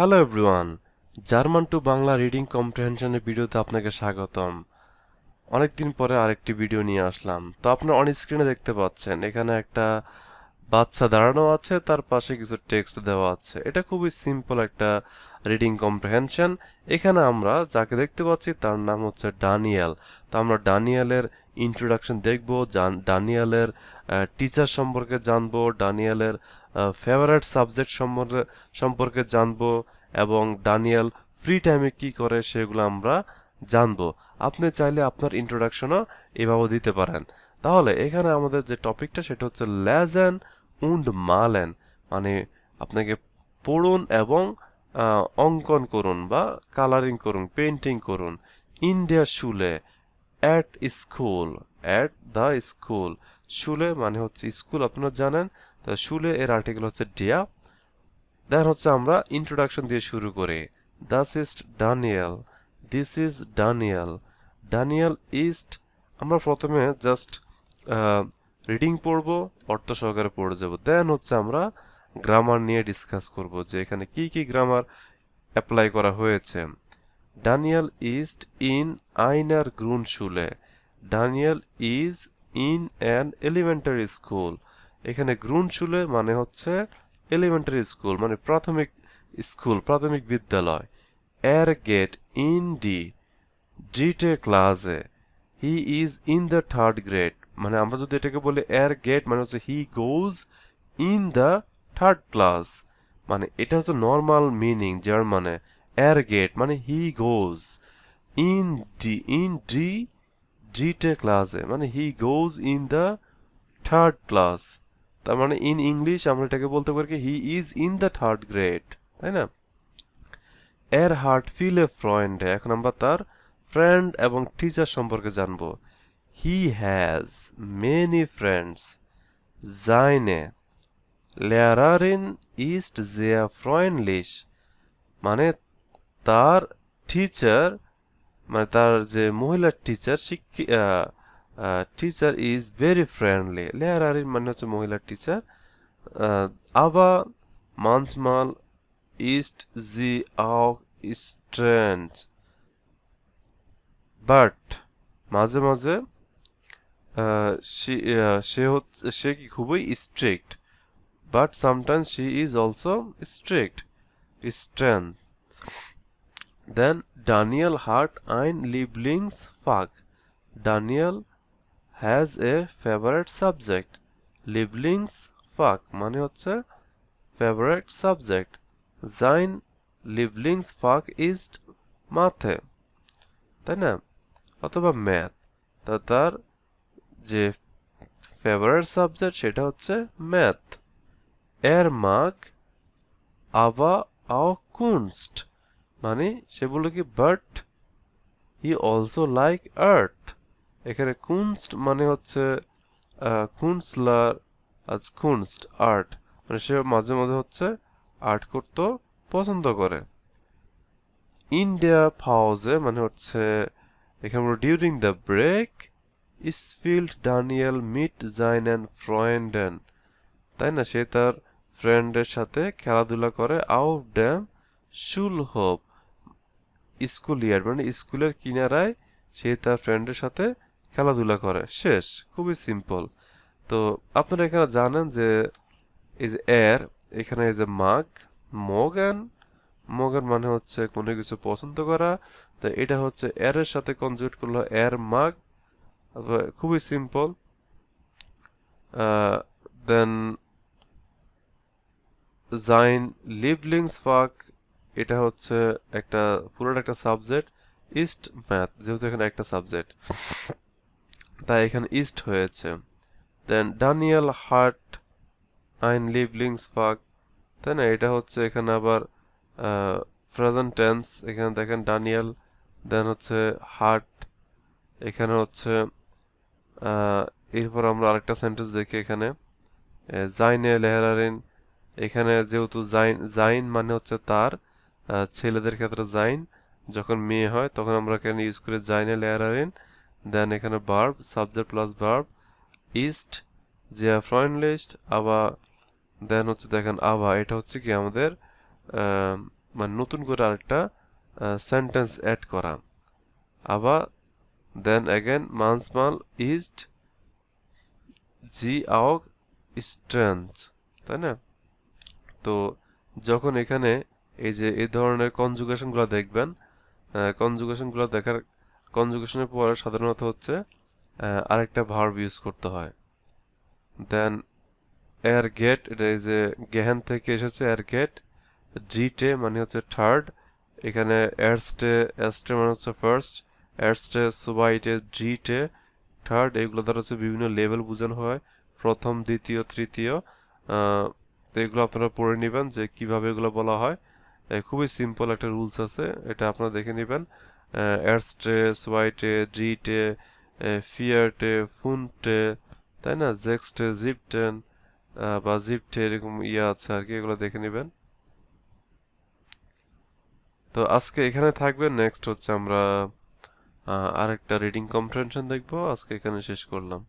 Hello everyone German to Bangla reading কম্প্রিহেনশনের ভিডিওতে আপনাকে স্বাগতম। অনেকদিন পরে আরেকটি ভিডিও নিয়ে আসলাম। তো আপনার অন স্ক্রিনে দেখতে পাচ্ছেন, এখানে একটা বাচ্চা দাঁড়ানো আছে, তার পাশে কিছু টেক্সট দেওয়া আছে। এটা খুবই সিম্পল একটা রিডিং কম্প্রিহেনশন এখানে আমরা যাকে দেখতে পাচ্ছি, তার নাম হচ্ছে ডানিয়াল তো আমরা ডানিয়ালের ইন্ট্রোডাকশন দেখব ডানিয়ালের টিচার সম্পর্কে জানব ডানিয়ালের ফেভারিট সাবজেক্ট সম্পর্কে সম্পর্কে জানব এবং ডানিয়াল ফ্রি টাইমে কি করে সেগুলো আমরা জানব। আপনি চাইলে আপনার ইন্ট্রোডাকশনও এভাবে দিতে পারেন। তাহলে এখানে আমাদের যে টপিকটা সেটা হচ্ছে লেজেন উন্ড মালেন মানে আপনাকে পড়ুন এবং অঙ্কন করুন বা কালারিং করুন পেন্টিং করুন। ইন্ডিয়া শুলে at school at the school শুলে মানে হচ্ছে স্কুল আপনারা জানেন। তা শুলে এর আর্টিকেল হচ্ছে ডিয়া দেন হচ্ছে আমরা ইন্ট্রোডাকশন দিয়ে শুরু করি। দাস east Daniel this is Daniel Daniel east আমরা প্রথমে জাস্ট রিডিং পড়ব, অর্থ সহকারে পড়ে যাব। দেন হচ্ছে আমরা গ্রামার নিয়ে ডিসকাস করব যে এখানে কি কি গ্রামার অ্যাপ্লাই করা হয়েছে। ডানিয়াল ইস্ট ইন আইনার গ্রুন শুলে Daniel is in an elementary school এখানে গ্রুন শুলে মানে হচ্ছে এলিমেন্টারি স্কুল মানে প্রাথমিক স্কুল প্রাথমিক বিদ্যালয়। এর গেট ইন ডি ডিটে ক্লাসে he is in the third grade মানে আমরা যদি এটাকে বলি এর গেট মানে হচ্ছে he goes in the third class মানে এটা হচ্ছে নর্মাল মিনিং জার্মানে এর গেট মানে হি গোজ ইন ডি ইন ডি ডিটে ক্লাসে মানে he goes in the third class তার মানে ইন ইংলিশ আমরা এটাকে বলতে পারি he is in the third grade তাই না? এর হার্ট ফিল এ ফ্রেন্ড এখন আমরা তার ফ্রেন্ড এবং টিচার সম্পর্কে জানব। হি হ্যাজ মেনি ফ্রেন্ডস জাইনে লেয়ারারিন ইস্ট জেয়া ফ্রয়েনলিশ মানে তার টিচার মানে তার যে মহিলা টিচার শিক্ষি টিচার ইজ ভেরি ফ্রেন্ডলি লেয়ারারিন মানে হচ্ছে মহিলা টিচার আবা মানসমাল ইস্ট জি আও স্ট্রেন্ড বাট মাঝে মাঝে সে হচ্ছে, সে কি খুবই strict but sometimes she is also strict strain দেন ডানিয়েল হার্ট আইন লিবলিংস ফাক Daniel has a favourite subject লিবলিংস ফাক মানে হচ্ছে favourite subject Zain লিবলিংস fuck is মাথে, তাই না? অথবা ম্যাথ তা তার যে ফেভারেট সাবজেক্ট সেটা হচ্ছে ম্যাথ এর মাগ আবা আও কুনস্ট। মানে সে বলে কি but he also like art এখানে কুনস্ট মানে হচ্ছে কুনসলার আজ কুনস্ট আর্ট মানে সে মাঝে মাঝে হচ্ছে আর্ট করতে পছন্দ করে। ইন্ডিয়া ফাউজে মানে হচ্ছে, এখানে ডিউরিং দ্য ব্রেক ইসফিল্ড ডানিয়েল মিট জাইন অ্যান্ড ফ্রয়েন্ডেন। তাই না? সে তার ফ্রেন্ডের সাথে খেলাধুলা করে আউট ড্যাম শুল হোপ স্কুল ইয়ার। মানে স্কুলের কিনারায় সে তার ফ্রেন্ডের সাথে খেলাধুলা করে। শেষ, খুবই সিম্পল। তো আপনারা এখানে জানেন যে এই যে এর, এখানে এই যে মাগ, মগান মগান মানে হচ্ছে কোনো কিছু পছন্দ করা। তো এটা হচ্ছে এর সাথে কনজুট করল এর মাগ খুবই সিম্পল দেন জাইন লিভলিংস ফাক এটা হচ্ছে একটা, পুরোটা একটা সাবজেক্ট ইস্ট ম্যাথ যেহেতু এখানে একটা সাবজেক্ট তাই এখানে ইস্ট হয়েছে। দেন ডানিয়াল হার্ট আইন লিভলিংস ফাক তাই না? এটা হচ্ছে এখানে আবার প্রেজেন্ট টেন্স এখানে দেখেন ডানিয়াল দেন হচ্ছে হার্ট এখানে হচ্ছে এরপর আমরা আরেকটা সেন্টেন্স দেখি এখানে। জাইনে লেহারিন এখানে যেহেতু জাইন জাইন মানে হচ্ছে তার ছেলেদের ক্ষেত্রে জাইন। যখন মেয়ে হয়, তখন আমরা এখানে ইউজ করি জাইনে লেহারিন দেন এখানে ভার্ব সাবজেক্ট প্লাস ভার্ব ইস্ট যে ফ্রয়েন্ড লিস্ট আবার দেন হচ্ছে দেখেন আভা এটা হচ্ছে কি আমাদের মানে নতুন করে আরেকটা সেন্টেন্স অ্যাড করা। আবার দেন অ্যাগেন মানসমাল ইস্ট জি আওক স্ট্রেংথ তাই না? তো যখন এখানে এই যে এই ধরনের কনজুগেশনগুলো দেখবেন কনজুগেশনগুলো দেখার কনজুগেশনের পরে সাধারণত হচ্ছে আরেকটা ভার্ব ইউজ করতে হয়। দেন এয়ার গেট এটা এই যে গেহেন থেকে এসেছে এয়ার গেট জিটে মানে হচ্ছে থার্ড এখানে এয়ারস্টে এয়ারস্টে মানে হচ্ছে ফার্স্ট এয়ারস্টে সুবাইটে জিটে, থার্ড, এগুলো দ্বারা হচ্ছে বিভিন্ন লেভেল বোঝানো হয়। প্রথম, দ্বিতীয়, তৃতীয় তো এগুলো আপনারা পড়ে নেবেন যে কীভাবে এগুলো বলা হয়। খুবই সিম্পল একটা রুলস আছে, এটা আপনারা দেখে নেবেন। এয়ারস্টে সোয়াইটে জিটে ফিয়ারটে, ফুনটে, তাই না? জেক্সটে, জিপটেন বা জিপটে এরকম ইয়ে আছে আর কি, এগুলো দেখে নেবেন। তো আজকে এখানে থাকবে, নেক্সট হচ্ছে আমরা আরেকটা রিডিং কম্প্রিহেনশন দেখব। আজকে এখানে শেষ করলাম।